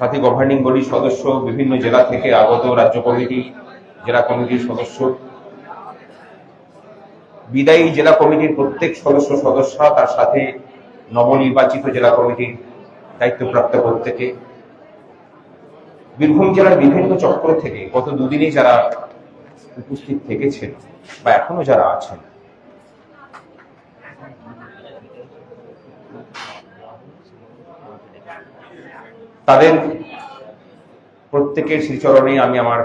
সাথে গভর্নিং বডির সদস্য বিভিন্ন জেলা থেকে আগত রাজ্য কমিটি, জেলা কমিটির সদস্য, বিদায়ী জেলা কমিটির প্রত্যেক সদস্য সদস্য তার সাথে নবনির্বাচিত জেলা কমিটির দায়িত্বপ্রাপ্ত প্রত্যেকে। বীরভূম জেলার বিভিন্ন চক্র থেকে গত দুদিনে যারা উপস্থিত থেকেছেন বা এখনও যারা আছেন তাদের প্রত্যেকের শ্রীচরণে আমি আমার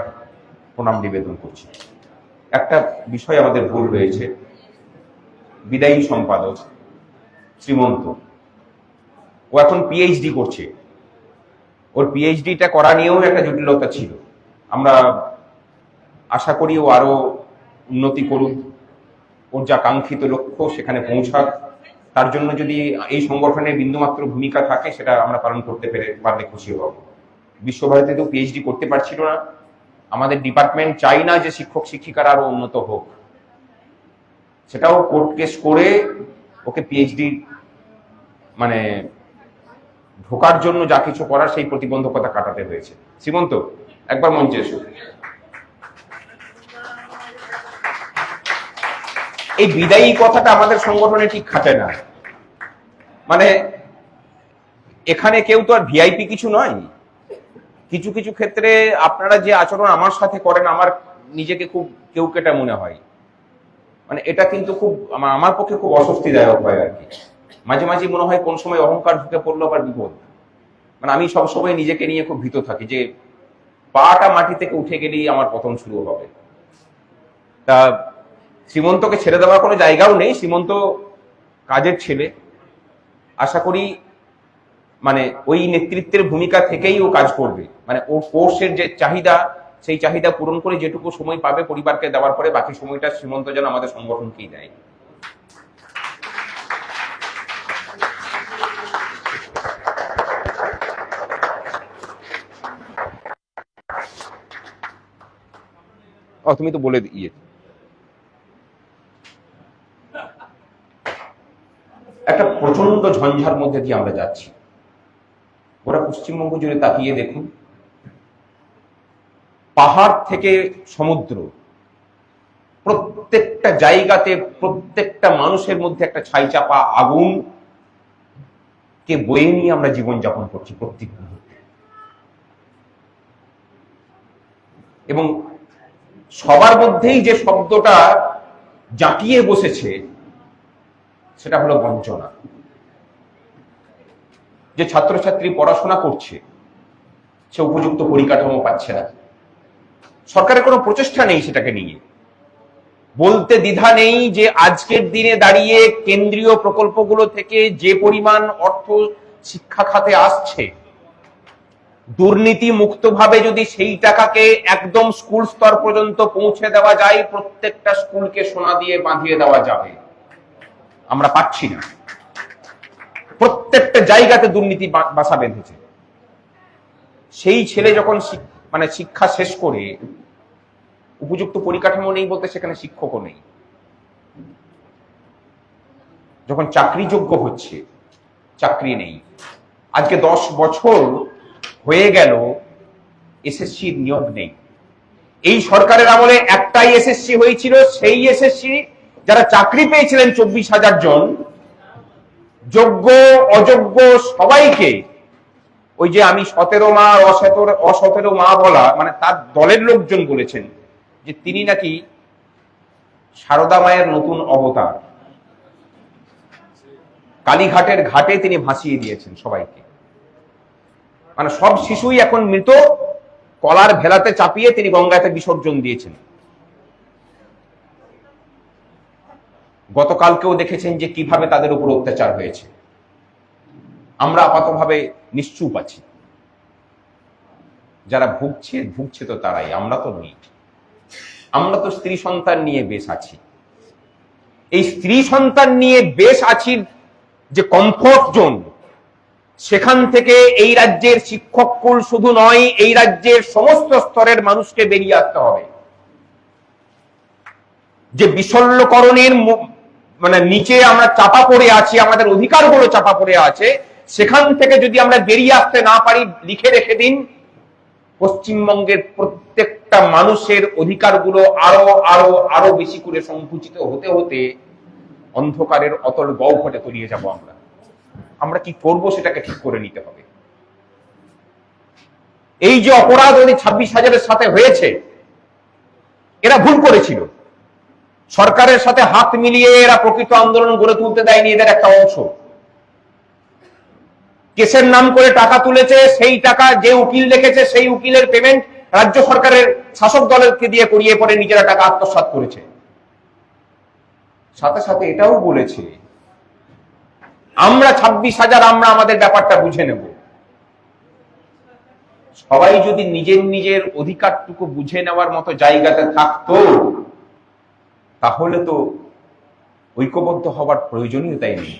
প্রণাম নিবেদন করছি। একটা বিষয় আমাদের ভুল রয়েছে বিদায়ী সম্পাদক শ্রীমন্ত, ও এখন পিএইচডি করছে। ওর পিএইচডিটা করা নিয়েও একটা জটিলতা ছিল। আমরা আশা করি ও আরও উন্নতি করুক। ওর যা কাঙ্ক্ষিত লক্ষ্য সেখানে পৌঁছাক। তার জন্য যদি এই সংগঠনের বিন্দুমাত্র ভূমিকা থাকে, সেটা আমরা পালন করতে পেরে পারলে খুশি হব। বিশ্বভারতীতেও পিএইচডি করতে পারছিল না। আমাদের ডিপার্টমেন্ট চাই না যে শিক্ষক শিক্ষিকারা আরও উন্নত হোক। সেটাও কোর্ট কেস করে ওকে পিএইচডি মানে ঢোকার জন্য যা কিছু করার সেই প্রতিবন্ধকতা কাটাতে হয়েছে। সীমন্ত একবার মঞ্চে এসো। এই বিদায়ী কথাটা আমাদের সংগঠনে ঠিক খাটে না। মানে এখানে কেউ তো আর ভিআইপি কিছু নয়। কিছু কিছু ক্ষেত্রে আপনারা যে আচরণ আমার সাথে করেন, আমার নিজেকে খুব কেউ কেটা মনে হয়। মানে এটা কিন্তু খুব আমার পক্ষে খুব অস্বস্তিদায়ক হয় আর কি। মাঝে মাঝে মনে হয় কোন সময় অহংকার ঢুকে পড়ল আবার বিপদ। মানে আমি সবসময় নিজেকে নিয়ে খুব ভীত থাকি যে, পাটা মাটি থেকে উঠে গেলেই আমার পতন শুরু হবে। তা শ্রীমন্তকে ছেড়ে দেওয়ার কোনো জায়গাও নেই, শ্রীমন্ত কাজের ছেলে। আশা করি মানে ওই নেতৃত্বের ভূমিকা থেকেই ও কাজ করবে। মানে ওর কোর্সের যে চাহিদা, সেই চাহিদা পূরণ করে যেটুকু সময় পাবে পরিবারকে দেওয়ার পরে বাকি সময়টা শ্রীমন্ত যেন আমাদের সংগঠনকেই দেয়। ও, তুমি তো বলে ইয়ে। একটা প্রচণ্ড ঝঞ্ঝার মধ্যে দিয়ে আমরা যাচ্ছি। ওরা পশ্চিমবঙ্গ জুড়ে তাকিয়ে দেখুন। পাহাড় থেকে সমুদ্র, প্রত্যেকটা জায়গাতে প্রত্যেকটা মানুষের মধ্যে একটা ছাইচাপা আগুন কে বয়ে নিয়ে আমরা জীবন যাপন করছি প্রত্যেক এবং সবার মধ্যেই যে শব্দটা জাঁকিয়ে বসেছে, সেটা হলো বঞ্চনা। যে ছাত্রছাত্রী পড়াশোনা করছে, সে উপযুক্ত পরিকাঠামো পাচ্ছে না। সরকারের কোনো প্রচেষ্টা নেই সেটাকে নিয়ে। বলতে দ্বিধা নেই যে আজকের দিনে দাঁড়িয়ে কেন্দ্রীয় প্রকল্পগুলো থেকে যে পরিমাণ অর্থ শিক্ষা খাতে আসছে দুর্নীতি মুক্তভাবে যদি সেই টাকাকে একদম স্কুল স্তর পর্যন্ত পৌঁছে দেওয়া যায়, প্রত্যেকটা স্কুলকে সোনা দিয়ে বাঁধিয়ে দেওয়া যাবে। আমরা পাচ্ছি না। প্রত্যেকটা জায়গাতে দুর্নীতি বাসা বেঁধেছে। সেই ছেলে যখন মানে শিক্ষা শেষ করে, উপযুক্ত পরিকাঠামো নেই বলতে সেখানে শিক্ষকও নেই। যখন চাকরিযোগ্য হচ্ছে, চাকরি নেই। আজকে দশ বছর হয়ে গেল এসএসসির নিয়োগ নেই। এই সরকারের আমলে একটাই এসএসসি হয়েছিল, সেই এসএসসি, যারা চাকরি পেয়েছিলেন চব্বিশ হাজার জন যোগ্য, অযোগ্য সবাইকে ওই যে আমি সতেরো মা, অসতেরো অসতেরো মা বলা মানে তার দলের লোকজন বলেছেন যে তিনি নাকি সারদা মায়ের নতুন অবতার। কালীঘাটের ঘাটে তিনি ভাসিয়ে দিয়েছেন সবাইকে। মানে সব শিশুই এখন মৃত, কলার ভেলাতে চাপিয়ে তিনি গঙ্গাতে বিসর্জন দিয়েছেন। গতকালকেও দেখেছেন যে কীভাবে তাদের উপর অত্যাচার হয়েছে। আমরা আপাতভাবে নিশ্চুপ আছি। যারা ভুগছে ভুগছে তো তারাই, আমরা তো নই। আমরা তো স্ত্রী সন্তান নিয়ে বেশ আছি। এই স্ত্রী সন্তান নিয়ে বেশ আছি যে কমফোর্ট জোন সেখান থেকে এই রাজ্যের শিক্ষক কুল শুধু নয়, এই রাজ্যের সমস্ত স্তরের মানুষকে বেরিয়ে আসতে হবে। যে বিশল্যকরণের মানে নিচে আমরা চাপা পড়ে আছি, আমাদের অধিকারগুলো চাপা পড়ে আছে, সেখান থেকে যদি আমরা বেরিয়ে আসতে না পারি, লিখে রেখে দিন। পশ্চিমবঙ্গের প্রত্যেকটা মানুষের অধিকারগুলো আরও আরও আরও বেশি করে সংকুচিত হতে হতে অন্ধকারের অতল গহ্বরে তলিয়ে যাব আমরা। আমরা কি করব সেটাকে ঠিক করে নিতে হবে। এই যে অপরাধ ওই ছাব্বিশ হাজারের সাথে হয়েছে, এরা ভুল করেছিল। সরকারের সাথে হাত মিলিয়ে এরা প্রকৃত আন্দোলন গড়ে তুলতে দেয়নি এদের একটা অংশ। কেসের নাম করে টাকা তুলেছে, সেই টাকা যে উকিল রেখেছে সেই উকিলের পেমেন্ট রাজ্য সরকারের শাসক দলেরকে দিয়ে করিয়ে পরে নিজেরা টাকা আত্মসাৎ করেছে। সাথে সাথে এটাও বলেছে, আমরা ছাব্বিশ হাজার, আমরা আমাদের ব্যাপারটা বুঝে নেব। সবাই যদি নিজের নিজের অধিকারটুকু বুঝে নেওয়ার মতো জায়গাতে থাকতো তাহলে তো ঐক্যবদ্ধ হওয়ার প্রয়োজনীয়তাই নেই।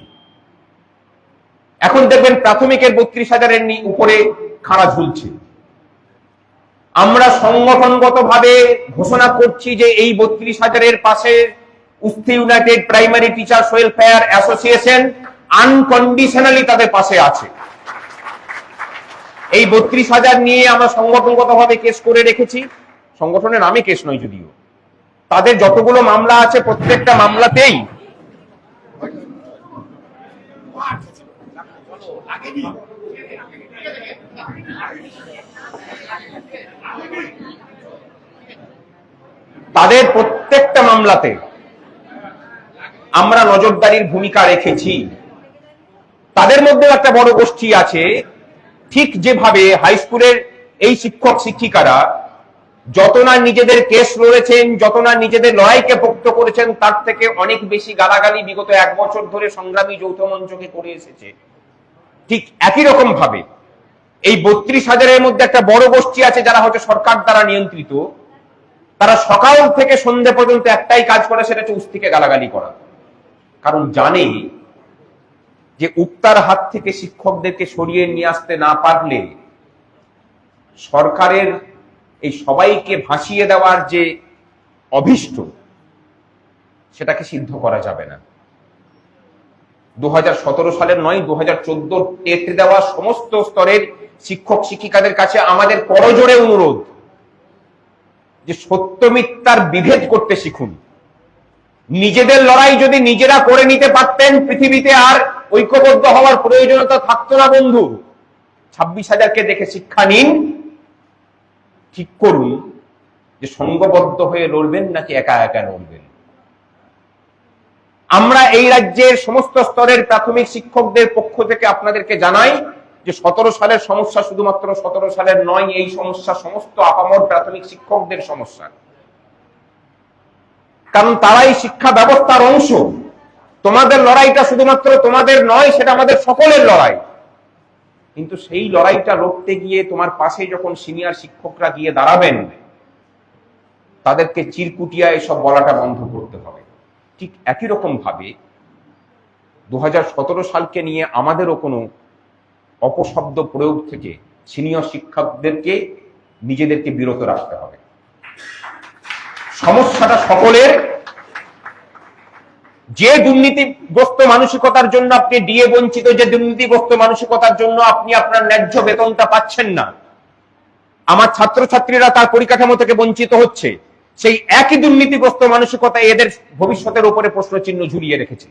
এখন দেখবেন প্রাথমিকের বত্রিশ হাজারের উপরে খাড়া ঝুলছে। আমরা সংগঠনগত ভাবে ঘোষণা করছি যে এই বত্রিশ হাজারের পাশে Usthi united primary teachers welfare association unconditionally তাদের পাশে আছে। এই বত্রিশ হাজার নিয়ে আমরা সংগঠনগত ভাবে কেস করে রেখেছি। সংগঠনের নামে কেস নয় যদিও। তাদের যতগুলো মামলা আছে প্রত্যেকটা মামলাতেই। তাদের প্রত্যেকটা মামলাতে আমরা নজরদারির ভূমিকা রেখেছি। তাদের মধ্যেও একটা বড় গোষ্ঠী আছে। ঠিক যেভাবে হাই স্কুলের এই শিক্ষক শিক্ষিকারা যত না নিজেদের কেস লড়েছেন, যত না নিজেদের লড়াইকে পোক্ত করেছেন, তার থেকে অনেক বেশি গালাগালি বিগত এক বছর ধরে সংগ্রামী যৌথ মঞ্চকে করে এসেছে। ঠিক একই রকম ভাবে এই বত্রিশ হাজারের মধ্যে একটা বড় গোষ্ঠী আছে যারা হয়তো সরকার দ্বারা নিয়ন্ত্রিত। তারা সকাল থেকে সন্ধে পর্যন্ত একটাই কাজ করে, সেটা হচ্ছে উস্তিকে গালাগালি করা। কারণ জানে যে উক্তার হাত থেকে শিক্ষকদেরকে সরিয়ে নিয়ে আসতে না পারলে সরকারের এই সবাইকে ভাসিয়ে দেওয়ার যে অভিষ্ট, সেটাকে সিদ্ধ করা যাবে না। দু হাজার সতেরো সালের নয় দু হাজার চোদ্দ টেট দেওয়া সমস্ত স্তরের শিক্ষক শিক্ষিকাদের কাছে আমাদের করজোড়ে অনুরোধ যে সত্য মিথ্যার বিভেদ করতে শিখুন। নিজেদের লড়াই যদি নিজেরা করে নিতে পারতেন, পৃথিবীতে আর ঐক্যবদ্ধ হওয়ার প্রয়োজনীয়তা থাকতো না, বন্ধু। ছাব্বিশ হাজারকে দেখে শিক্ষা নিন ঠিক করুন যে সঙ্গবদ্ধ হয়ে লড়বেন নাকি একা একা লড়বেন? আমরা এই রাজ্যের সমস্ত স্তরের প্রাথমিক শিক্ষকদের পক্ষ থেকে আপনাদেরকে জানাই যে সতেরো সালের সমস্যা শুধুমাত্র সতেরো সালের নয়, এই সমস্যা সমস্ত আপামর প্রাথমিক শিক্ষকদের সমস্যা। কারণ তারাই শিক্ষা ব্যবস্থার অংশ। তোমাদের লড়াইটা শুধুমাত্র তোমাদের নয়, সেটা আমাদের সকলের লড়াই। কিন্তু সেই লড়াইটা লড়তে গিয়ে তোমার পাশে যখন সিনিয়র শিক্ষকরা গিয়ে দাঁড়াবেন, তাদেরকে চিরকুটিয়া এসব বলাটা বন্ধ করতে হবে। ঠিক একই রকম ভাবে দু হাজার সতেরো সালকে নিয়ে আমাদেরও কোনো অপশব্দ প্রয়োগ থেকে সিনিয়র শিক্ষকদেরকে নিজেদেরকে বিরত রাখতে হবে। সমস্যাটা সকলের যে দুর্নীতিগ্রস্ত মানসিকতার জন্য আপনি ডিএ বঞ্চিত, যে দুর্নীতিগ্রস্ত মানসিকতার জন্য আপনি আপনার ন্যায্য বেতনটা পাচ্ছেন না। আমার ছাত্রছাত্রীরা তার পরিকাঠামো থেকে বঞ্চিত হচ্ছে। সেই একই দুর্নীতিগ্রস্ত মানসিকতা এদের ভবিষ্যতের উপরে প্রশ্নচিহ্ন ঝুলিয়ে রেখেছে।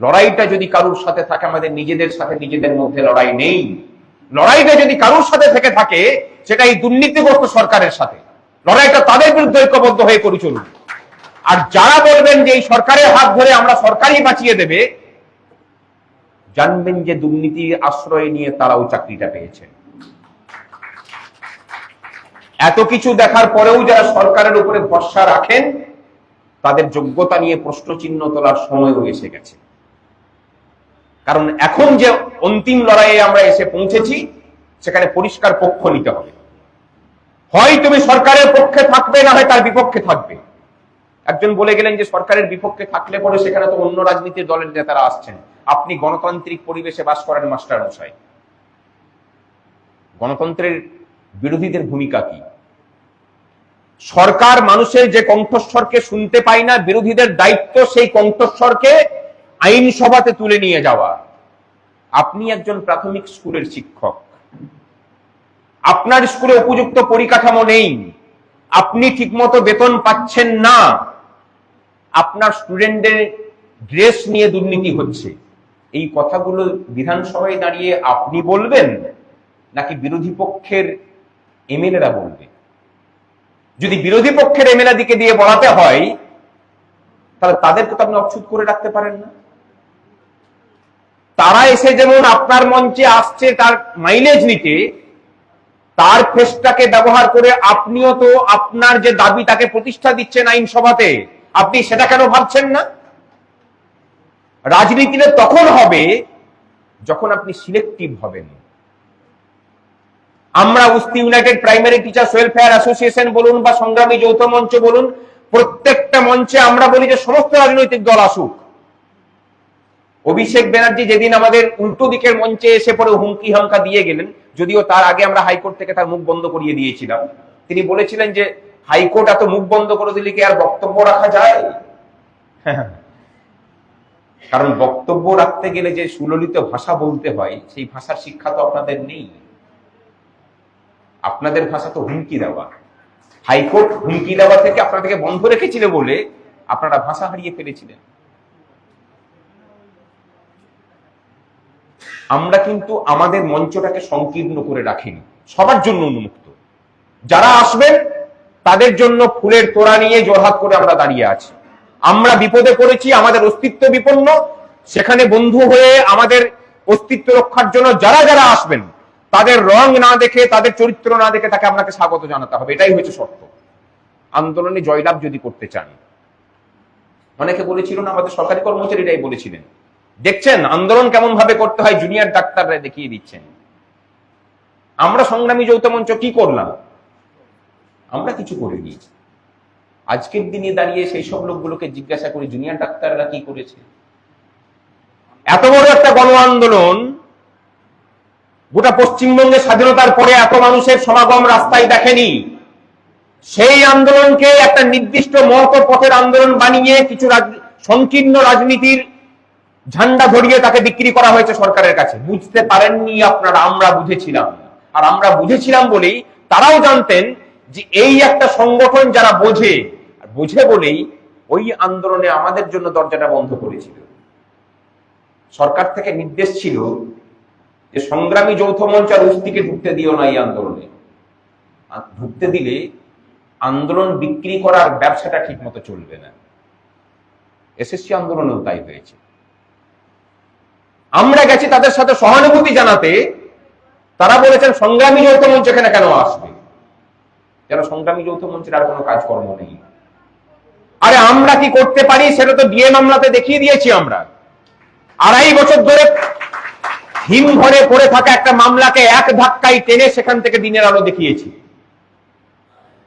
লড়াইটা যদি কারুর সাথে থাকে, আমাদের নিজেদের সাথে, নিজেদের মধ্যে লড়াই নেই। লড়াইটা যদি কারুর সাথে থেকে থাকে, সেটা এই দুর্নীতিগ্রস্ত সরকারের সাথে। লড়াইটা তাদের বিরুদ্ধে ঐক্যবদ্ধ হয়ে করে চলুন আর যারা বলবেন যে এই সরকারের হাত ধরে আমরা সরকারই বাঁচিয়ে দেবে, জানবেন যে দুর্নীতির আশ্রয় নিয়ে তারাও চাকরিটা পেয়েছেন এত কিছু দেখার পরেও যারা সরকারের উপরে ভরসা রাখেন, তাদের যোগ্যতা নিয়ে প্রশ্নচিহ্ন তোলার সময়ও এসে গেছে। কারণ এখন যে অন্তিম লড়াইয়ে আমরা এসে পৌঁছেছি, সেখানে পরিষ্কার পক্ষ নিতে হবে। হয় তুমি সরকারের পক্ষে থাকবে, না হয় তার বিপক্ষে থাকবে। একজন বলে গেলেন যে সরকারের বিপক্ষে থাকলে পরে সেখানে তো অন্য রাজনীতির দলের নেতারা আসছেন। আপনি গণতান্ত্রিক পরিবেশে বাস করেন, মাস্টার মশাই। গণতন্ত্রের বিরোধীদের ভূমিকা কি? সরকার মানুষের যে কণ্ঠস্বরকে শুনতে পায় না, বিরোধীদের দায়িত্ব সেই কণ্ঠস্বরকে আইনসভাতে তুলে নিয়ে যাওয়া। আপনি একজন প্রাথমিক স্কুলের শিক্ষক। আপনার স্কুলে উপযুক্ত পরিকাঠামো নেই। আপনি ঠিকমতো বেতন পাচ্ছেন না। আপনার স্টুডেন্টদের ড্রেস নিয়ে দুর্নীতি হচ্ছে। এই কথাগুলো বিধানসভায় দাঁড়িয়ে আপনি বলবেন, নাকি বিরোধী পক্ষের এমএলএরা বলবে? যদি বিরোধী পক্ষের এমএলএ দিকে দিয়ে বলাতে হয়, তাহলে তাদেরকে তো আপনি অচ্ছুত করে রাখতে পারেন না। তারা এসে যেমন আপনার মঞ্চে আসছে, তার মাইলেজ নিতে, তার ফেসটাকে ব্যবহার করে আপনিও তো আপনার যে দাবি তাকে প্রতিষ্ঠা দিচ্ছেন আইনসভাতে আপনি সেটা কেন ভাবছেন না? রাজনীতিতে তখন হবে যখন আপনি সিলেক্টিভ হবেন। আমরা Usthi united primary teachers welfare association বলুন বা সংগ্রামী যৌথ মঞ্চ বলুন, প্রত্যেকটা মঞ্চে আমরা বলি যে সমস্ত রাজনৈতিক দল আসুক। অভিষেক ব্যানার্জি যেদিন আমাদের উল্টো দিকের মঞ্চে এসে পরে হুমকি হামকা দিয়ে গেলেন, যদিও তার আগে আমরা হাইকোর্ট থেকে তার মুখ বন্ধ করিয়ে দিয়েছিলাম। তিনি বলেছিলেন যে হাইকোর্ট এত মুখ বন্ধ করে দিলে কি আর বক্তব্য রাখা যায়? কারণ বক্তব্য রাখতে গেলে যে সুললিত ভাষা বলতে হয় সেই ভাষার শিক্ষা তো আপনাদের নেই। আপনাদের ভাষা তো হুমকি দেওয়া। হাইকোর্ট হুমকি দেওয়া থেকে আপনাদেরকে বন্ধ রেখেছিল বলে আপনারা ভাষা হারিয়ে ফেলেছিলেন। আমরা কিন্তু আমাদের মঞ্চটাকে সংকীর্ণ করে রাখিনি। সবার জন্য উন্মুক্ত। যারা আসবেন তাদের জন্য ফুলের তোড়া নিয়ে জোরহাত করে আমরা দাঁড়িয়ে আছি। আমরা বিপদে পড়েছি, আমাদের অস্তিত্ব বিপন্ন। সেখানে বন্ধু হয়ে আমাদের অস্তিত্ব রক্ষার জন্য যারা যারা আসবেন, তাদের রং না দেখে, তাদের চরিত্র না দেখে তাকে আপনাকে স্বাগত জানাতে হবে। এটাই হয়েছে শর্ত। আন্দোলনে জয়লাভ যদি করতে চান, অনেকে বলেছিল না, আমাদের সরকারি কর্মচারী এটাই বলেছিলেন। দেখছেন, আন্দোলন কেমন ভাবে করতে হয়, জুনিয়র ডাক্তাররা দেখিয়ে দিচ্ছেন। আমরা সংগ্রামী যৌথ মঞ্চ কি করলাম? আমরা কিছু করিনি। আজকের দিনে দাঁড়িয়ে সেই সব লোকগুলোকে জিজ্ঞাসা করি, জুনিয়র ডাক্তাররা কি করেছে? এত বড় একটা গণ আন্দোলন গোটা পশ্চিমবঙ্গে স্বাধীনতার পরে এত মানুষের সমাগম রাস্তায় দেখেনি। সেই আন্দোলনকে একটা নির্দিষ্ট মত পথের আন্দোলন বানিয়ে কিছু সংকীর্ণ রাজনীতির ঝান্ডা ধরিয়ে তাকে বিক্রি করা হয়েছে সরকারের কাছে। বুঝতে পারেননি আপনারা, আমরা বুঝেছিলাম। আর আমরা বুঝেছিলাম বলেই তারাও জানতেন যে এই একটা সংগঠন যারা বোঝে বোঝে বলেই ওই আন্দোলনে আমাদের জন্য দরজাটা বন্ধ করেছিল। সরকার থেকে নির্দেশ ছিল যে সংগ্রামী যৌথ মঞ্চ আর উস্তিকে ঢুকতে দিও না এই আন্দোলনে। ঢুকতে দিলে আন্দোলন বিক্রি করার ব্যবসাটা ঠিক মতো চলবে না। এসএসসি আন্দোলনেও তাই হয়েছে। আমরা গেছি তাদের সাথে সহানুভূতি জানাতে, তারা বলেছেন, সংগ্রামী যৌথ মঞ্চ এখানে কেন আসবে? যেন সংগ্রামী যৌথ মঞ্চের আর কোনো কাজকর্ম নেই। আরে আমরা কি করতে পারি সেটা তো ডিএ মামলাতে দেখিয়ে দিয়েছি আমরা। আড়াই বছর ধরে হিম ঘরে পড়ে থাকা একটা মামলাকে এক ধাক্কায় টেনে সেখান থেকে দিনের আলো দেখিয়েছি।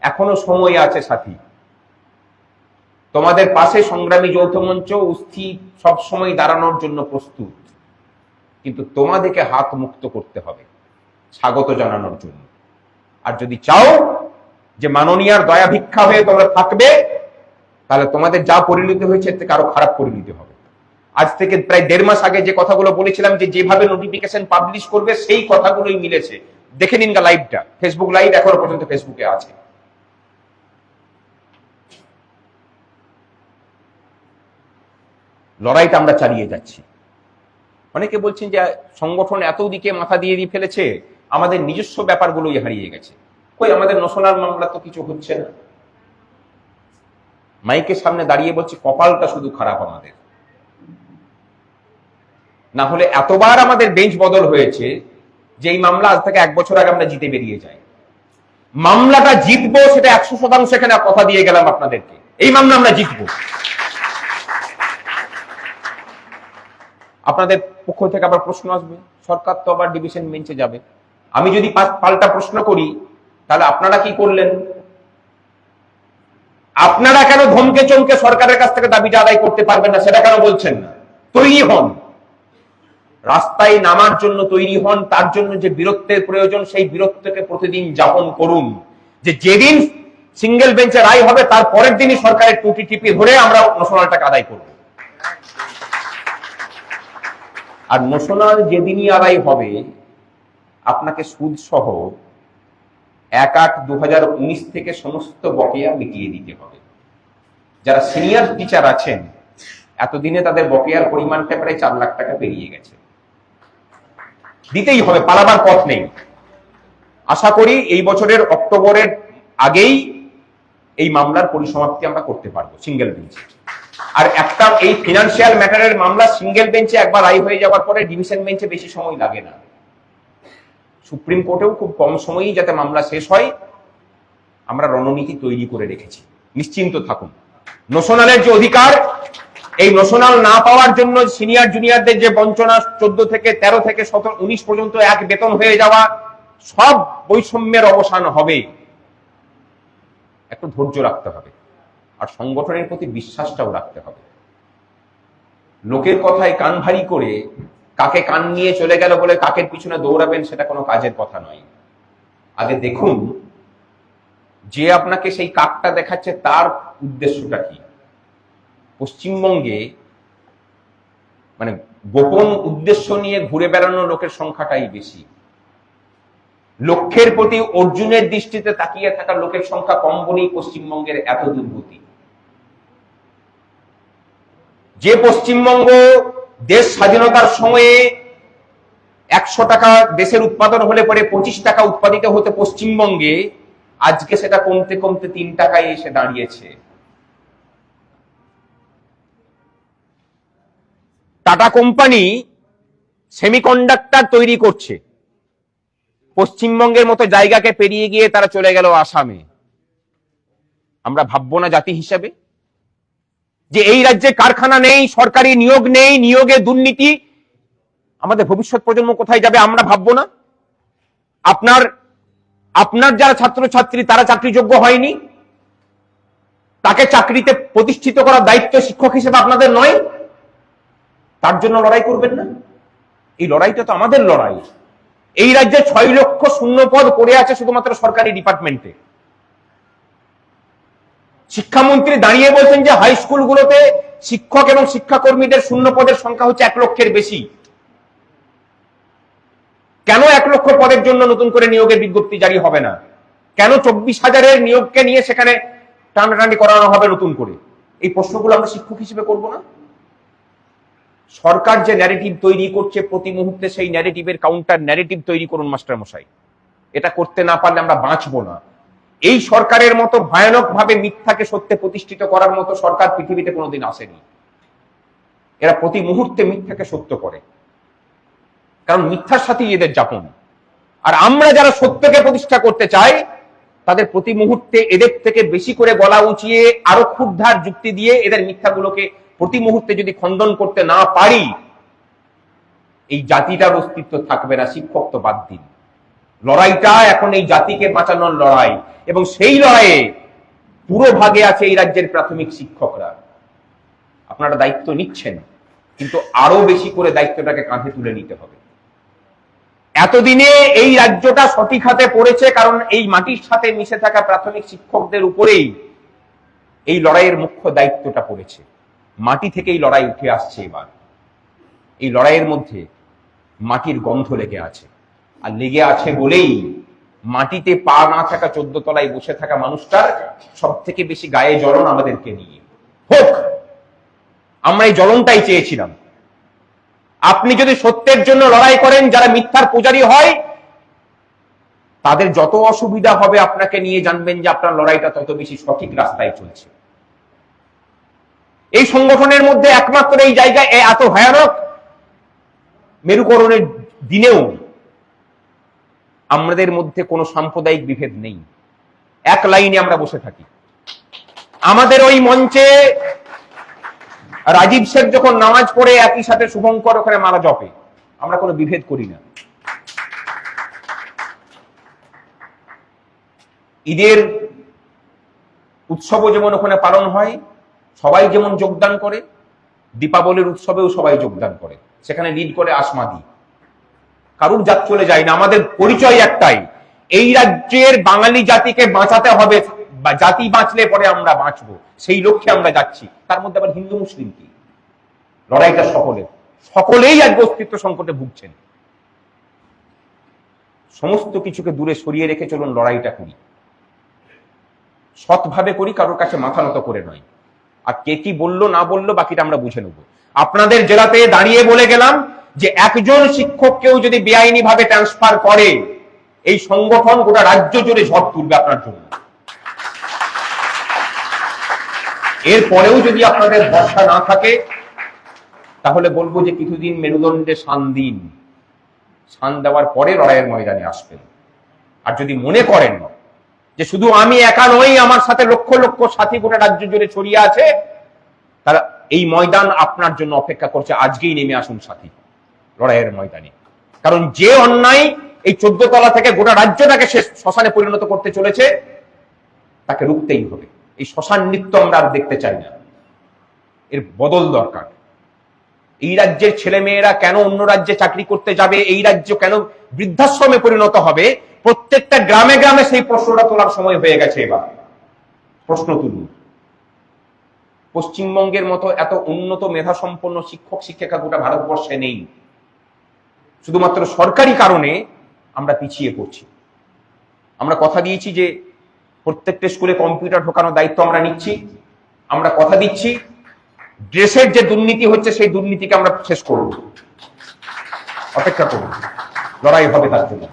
এখনও সময় আছে সাথী। তোমাদের পাশে সংগ্রামী যৌথ মঞ্চ উস্থি সবসময় দাঁড়ানোর জন্য প্রস্তুত। কিন্তু তোমাদেরকে হাত মুক্ত করতে হবে, স্বাগত জানানোর জন্য। আর যদি চাও যে মাননীয়ার দয়া ভিক্ষা হয়ে তোমরা থাকবে, তাহলে তোমাদের যা পরিণতি হয়েছে এর থেকে খারাপ পরিণতি হবে। আজ থেকে প্রায় দেড় মাস আগে যে কথাগুলো বলেছিলাম যে যেভাবে নোটিফিকেশন পাবলিশ করবে, সেই কথাগুলোই মিলেছে। দেখে নিন গা লাইভটা ফেসবুক লাইভ এখনও পর্যন্ত ফেসবুকে আছে। লড়াইটা আমরা চালিয়ে যাচ্ছি। অনেকে বলছেন যে সংগঠন এত দিকে মাথা দিয়ে দিয়ে ফেলেছে, আমাদের নিজস্ব ব্যাপারগুলোই হারিয়ে গেছে। কই, আমাদের নশনার মামলা তো কিছু হচ্ছে না। মাইকের সামনে দাঁড়িয়ে বলছি, কপালটা শুধু খারাপ আমাদের। না হলে এতবার আমাদের বেঞ্চ বদল হয়েছে যে এই মামলা আজ থেকে এক বছর আগে আমরা জিতে বেরিয়ে যাই। মামলাটা জিতবো সেটা একশো শতাংশ এখানে কথা দিয়ে গেলাম আপনাদেরকে। এই মামলা আমরা জিতবো। আপনাদের পক্ষ থেকে আবার প্রশ্ন আসবে, সরকার তো আবার ডিভিশন বেঞ্চে যাবে। আমি যদি পাল্টা প্রশ্ন করি তাহলে আপনারা কি করলেন? আপনারা কেন ধমকে চমকে সরকারের কাছ থেকে দাবিটা আদায় করতে পারবেন না, সেটা কেন বলছেন না? তৈরি হন। রাস্তায় নামার জন্য তৈরি হন, তার জন্য যে বীরত্বের প্রয়োজন, সেই বীরত্বকে প্রতিদিন যাপন করুন। যে যেদিন সিঙ্গেল বেঞ্চে রায় হবে, তার পরের দিনই সরকারের টুটি টিপি ধরে আমরা ন্যাশনালটাকে আদায় করব। আর নোশনাল যেদিনই আদায় হবে, আপনাকে সুদ সহ এক আট দু থেকে সমস্ত বকেয়া মিটিয়ে দিতে হবে। যারা সিনিয়র টিচার আছেন, এতদিনে তাদের বকেয়ার পরিমাণটা প্রায় চার লাখ টাকা পেরিয়ে গেছে। দিতেই হবে, পালাবার পথ নেই। আশা করি এই বছরের অক্টোবরের আগেই এই মামলার পরিসমাপ্তি আমরা করতে পারব, সিঙ্গেল বেঞ্চে। আর একটা এই ফিনান্সিয়াল ম্যাটারের মামলা সিঙ্গেল বেঞ্চে একবার রায় হয়ে যাওয়ার পরে ডিভিশন বেঞ্চে বেশি সময় লাগে না। সুপ্রিম কোর্টেও খুব কম সময়েই যাতে মামলা শেষ হয়, আমরা রণনীতি তৈরি করে রেখেছি। নিশ্চিন্ত থাকুন। নোশনালের যে অধিকার, এই নোশনাল না পাওয়ার জন্য সিনিয়র জুনিয়রদের যে বঞ্চনা, চোদ্দ থেকে তেরো থেকে সতেরো, উনিশ পর্যন্ত এক বেতন হয়ে যাওয়া, সব বৈষম্যের অবসান হবে। একটু ধৈর্য রাখতে হবে। আর সংগঠনের প্রতি বিশ্বাসটাও রাখতে হবে। লোকের কথায় কান ভারী করে কাকে কান নিয়ে চলে গেল বলে কাকের পিছনে দৌড়াবেন সেটা কোনো কাজের কথা নয়। আগে দেখুন যে আপনাকে সেই কাকটা দেখাচ্ছে তার উদ্দেশ্যটা কি। পশ্চিমবঙ্গে মানে গোপন উদ্দেশ্য নিয়ে ঘুরে বেড়ানো লোকের সংখ্যাটাই বেশি। লক্ষ্যের প্রতি অর্জুনের দৃষ্টিতে তাকিয়ে থাকা লোকের সংখ্যা কম বলেই পশ্চিমবঙ্গের এত দুর্গতি। যে পশ্চিমবঙ্গ দেশ স্বাধীনতার সময়ে একশো টাকা দেশের উৎপাদন হলে পরে পঁচিশ টাকা উৎপাদিত হতে পশ্চিমবঙ্গে, আজকে সেটা কমতে কমতে তিন টাকায় এসে দাঁড়িয়েছে। টাটা কোম্পানি সেমিকন্ডাক্টর তৈরি করছে। পশ্চিমবঙ্গের মতো জায়গাকে পেরিয়ে গিয়ে তারা চলে গেল আসামে। আমরা ভাববো না জাতি হিসাবে। যে এই রাজ্যে কারখানা নেই, সরকারি নিয়োগ নেই, নিয়োগে দুর্নীতি, আমাদের ভবিষ্যৎ প্রজন্ম কোথায় যাবে আমরা ভাববো না। আপনার আপনার যারা ছাত্রছাত্রী, তারা চাকরিযোগ্য হয়নি। তাকে চাকরিতে প্রতিষ্ঠিত করার দায়িত্ব শিক্ষক হিসেবে আপনাদের নয়। তার জন্য লড়াই করবেন না। এই লড়াইটা তো আমাদের লড়াই। এই রাজ্যে ছয় লক্ষ শূন্য পদ পড়ে আছে শুধুমাত্র সরকারি ডিপার্টমেন্টে। শিক্ষামন্ত্রী দাঁড়িয়ে বলছেন যে হাই স্কুলগুলোতে শিক্ষক এবং শিক্ষাকর্মীদের শূন্য পদের সংখ্যা হচ্ছে এক লক্ষের বেশি। কেন এক লক্ষ পদের জন্য নতুন করে নিয়োগের বিজ্ঞপ্তি জারি হবে না? কেন চব্বিশ হাজারের নিয়োগকে নিয়ে সেখানে টানাটানি করানো হবে নতুন করে? এই প্রশ্নগুলো আমরা শিক্ষক হিসেবে করব না। সরকার যে ন্যারেটিভ তৈরি করছে প্রতি মুহূর্তে সেই ন্যারেটিভের কাউন্টার ন্যারেটিভ তৈরি করুন মাস্টার মশাই এটা করতে না পারলে আমরা বাঁচবো না। এই সরকারের মতো ভয়ানক ভাবে মিথ্যাকে সত্যে প্রতিষ্ঠিত করার মতো সরকার পৃথিবীতে কোনোদিন আসেনি। এরা প্রতি মুহূর্তে মিথ্যাকে সত্য করে। কারণ মিথ্যার সাথেই এদের যাপন। আর আমরা যারা সত্যকে প্রতিষ্ঠা করতে চাই, তাদের প্রতি মুহূর্তে এদের থেকে বেশি করে গলা উঁচিয়ে, আরও ক্ষুদ্ধার যুক্তি দিয়ে এদের মিথ্যাগুলোকে প্রতি মুহূর্তে যদি খণ্ডন করতে না পারি, এই জাতিটার অস্তিত্ব থাকবে না, শিক্ষক তো বাদ দিন। লড়াইটা এখন এই জাতিকে বাঁচানোর লড়াই। এবং সেই লড়াইয়ে পুরো ভাগে আছে এই রাজ্যের প্রাথমিক শিক্ষকরা। আপনারা দায়িত্ব নিচ্ছেন, কিন্তু আরও বেশি করে দায়িত্বটাকে কাঁধে তুলে নিতে হবে। এতদিনে এই রাজ্যটা সঠিক হাতে পড়েছে, কারণ এই মাটির সাথে মিশে থাকা প্রাথমিক শিক্ষকদের উপরেই এই লড়াইয়ের মুখ্য দায়িত্বটা পড়েছে। মাটি থেকেই লড়াই উঠে আসছে এবার। এই লড়াইয়ের মধ্যে মাটির গন্ধ লেগে আছে। আর লেগে আছে বলেই মাটিতে পা না থাকা চোদ্দ তলায় বসে থাকা মানুষটার সব থেকে বেশি গায়ে জ্বলন আমাদেরকে নিয়ে হোক, আমরা এই জ্বলনটাই চেয়েছিলাম। আপনি যদি সত্যের জন্য লড়াই করেন, যারা মিথ্যার পূজারী হয়, তাদের যত অসুবিধা হবে আপনাকে নিয়ে জানবেন যে আপনার লড়াইটা তত বেশি সঠিক রাস্তায় চলছে। এই সংগঠনের মধ্যে একমাত্র এই জায়গায় এত ভয়ানক। মেরুকরণের দিনেও আমাদের মধ্যে কোনো সাম্প্রদায়িক বিভেদ নেই। এক লাইনে আমরা বসে থাকি। আমাদের ওই মঞ্চে রাজীব শেখ যখন নামাজ পড়ে, একই সাথে শুভঙ্কর ওখানে মারা জপে। আমরা কোনো বিভেদ করি না। ঈদের উৎসবও যেমন ওখানে পালন হয়, সবাই যেমন যোগদান করে, দীপাবলির উৎসবেও সবাই যোগদান করে। সেখানে লিড করে আসমাদি। কারুর জাত চলে যায় না। আমাদের পরিচয় একটাই। এই রাজ্যের বাঙালি জাতিকে বাঁচাতে হবে। জাতি বাঁচলে পরে আমরা বাঁচবো। সেই লক্ষ্যে আমরা যাচ্ছি। তার মধ্যে আবার হিন্দু, মুসলিম কি? লড়াইটা সকলের। সকলেই আজ অস্তিত্ব সংকটে ভুগছেন। সমস্ত কিছুকে দূরে সরিয়ে রেখে চলুন লড়াইটা করি। সৎভাবে করি, কারোর কাছে মাথা নত করে নয়। আর কে কি বলল, না বলল, বাকিটা আমরা বুঝে নেব। আপনাদের জেলাতে দাঁড়িয়ে বলে গেলাম যে একজন শিক্ষককেও যদি বেআইনি ভাবে ট্রান্সফার করে, এই সংগঠন গোটা রাজ্য জুড়ে ঝড় তুলবে আপনার জন্য। এরপরেও যদি আপনাদের ভরসা না থাকে, তাহলে বলব যে কিছুদিন মেরুদণ্ডে শান দিন। শান দেওয়ার পরে লড়াইয়ের ময়দানে আসবেন। আর যদি মনে করেন যে শুধু আমি একা নই, আমার সাথে লক্ষ লক্ষ সাথী গোটা রাজ্য জুড়ে ছড়িয়ে আছে তারা এই ময়দান আপনার জন্য অপেক্ষা করছে। আজকেই নেমে আসুন সাথী। লড়াইয়ের ময়দানে। কারণ যে অন্যায় এই চোদ্দ তলা থেকে গোটা রাজ্যটাকে শেষ শ্মশানে পরিণত করতে চলেছে, তাকে রুখতেই হবে। এই শ্মশান নৃত্য আমরা আর দেখতে চাই না। এর বদল দরকার। এই রাজ্যের ছেলে মেয়েরা কেন অন্য রাজ্যে চাকরি করতে যাবে? এই রাজ্য কেন বৃদ্ধাশ্রমে পরিণত হবে? প্রত্যেকটা গ্রামে গ্রামে সেই প্রশ্নটা তোলার সময় হয়ে গেছে এবার। প্রশ্ন তুলুন। পশ্চিমবঙ্গের মতো এত উন্নত মেধা সম্পন্ন শিক্ষক শিক্ষিকা গোটা ভারতবর্ষে নেই। শুধুমাত্র সরকারি কারণে আমরা পিছিয়ে পড়ছি। আমরা কথা দিয়েছি যে প্রত্যেকটা স্কুলে কম্পিউটার ঢোকানোর দায়িত্ব আমরা নিচ্ছি। আমরা কথা দিচ্ছি ড্রেসের যে দুর্নীতি হচ্ছে সেই দুর্নীতিকে আমরা শেষ করব। অপেক্ষা করব। লড়াই হবে তার জন্য।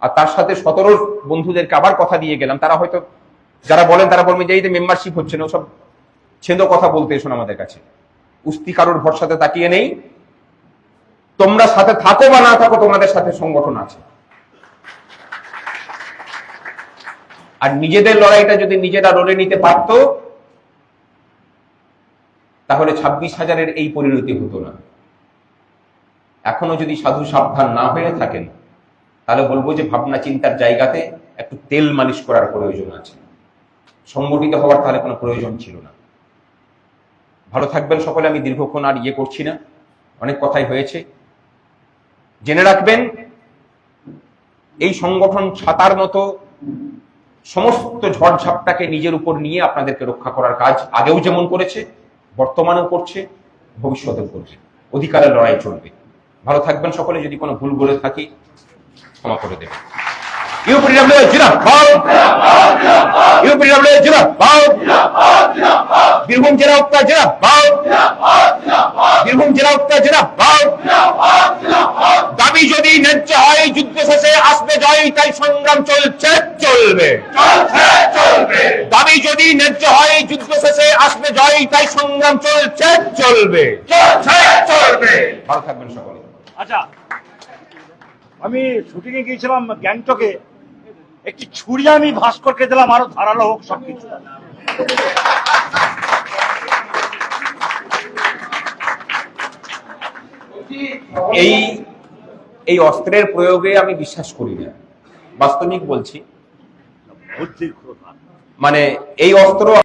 আর তার সাথে সতেরো বন্ধুদেরকে আবার কথা দিয়ে গেলাম। তারা হয়তো, যারা বলেন তারা বলবেন যে এই যে মেম্বারশিপ হচ্ছে না, ওসব ছেঁদো কথা বলতে এসো আমাদের কাছে। উস্তি কারোর ভরসাতে তাকিয়ে নেই। তোমরা সাথে থাকো বা না থাকো, তোমাদের সাথে সংগঠন আছে। আর নিজেদের লড়াইটা যদি নিজেরা লড়ে নিতে পারতো, তাহলে ছাব্বিশ হাজারের এই পরিণতি হতো না। এখনও যদি সাধু সাবধান না হয়ে থাকেন, তাহলে বলব যে ভাবনা চিন্তার জায়গাতে একটু তেল মালিশ করার প্রয়োজন আছে। সংগঠিত হওয়ার তাহলে কোনো প্রয়োজন ছিল না। ভালো থাকবেন সকলে, আমি দীর্ঘক্ষণ আর ইয়ে করছি না। অনেক কথাই হয়েছে। জেনে রাখবেন, এই সংগঠন ছাতার মতো সমস্ত ঝড়ঝাপটাকে নিজের উপর নিয়ে আপনাদেরকে রক্ষা করার কাজ আগেও যেমন করেছে, বর্তমানেও করছে, ভবিষ্যতেও করছে। অধিকারের লড়াই চলবে। ভালো থাকবেন সকলে, যদি কোনো ভুল বলে থাকি, ক্ষমা করে দেবেন। ইউপিডব্লিউ জিন্দাবাদ ইউপিডব্লিউ জিন্দাবাদ বীরভূম জেলা উত্তা জিন্দাবাদ বীরভূম জেলা উত্তা জিন্দাবাদ দাবি যদি ন্যায্য হয় যুদ্ধ তাই সংগ্রাম চলছে চলবে দাবি যদি ন্যায্য হয় যুদ্ধ শেষে আসবে জয় তাই সংগ্রাম চলছে চলবে ভালো থাকবেন সকলে আচ্ছা গিয়েছিলাম গ্যাংটকে। একটি ছুরি আমি ভাস্করকে দিলাম আরও ধারালো হোক সবকিছু। এই এই অস্ত্রের প্রয়োগে আমি বিশ্বাস করি না। বাস্তবিক বলছি। মানে এই অস্ত্র